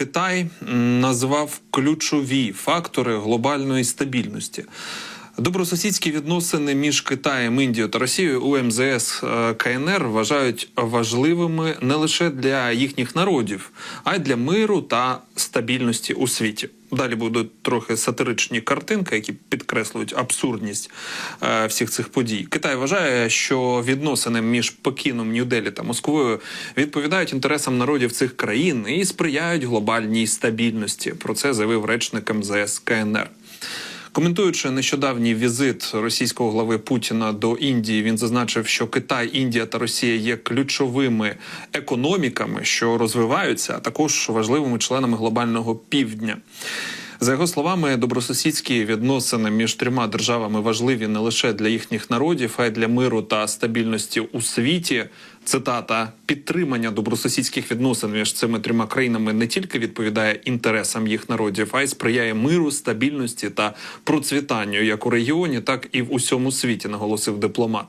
Китай назвав ключові фактори глобальної стабільності. Добросусідські відносини між Китаєм, Індією та Росією у МЗС е, КНР вважають важливими не лише для їхніх народів, а й для миру та стабільності у світі. Далі будуть трохи сатиричні картинки, які підкреслюють абсурдність е, всіх цих подій. Китай вважає, що відносини між Пекіном, Нью-Делі та Москвою відповідають інтересам народів цих країн і сприяють глобальній стабільності. Про це заявив речник МЗС КНР. Коментуючи нещодавній візит російського глави Путіна до Індії, він зазначив, що Китай, Індія та Росія є ключовими економіками, що розвиваються, а також важливими членами глобального півдня. За його словами, добросусідські відносини між трьома державами важливі не лише для їхніх народів, а й для миру та стабільності у світі. Цитата підтримання добросусідських відносин між цими трьома країнами не тільки відповідає інтересам їх народів, а й сприяє миру, стабільності та процвітанню як у регіоні, так і в усьому світі, наголосив дипломат.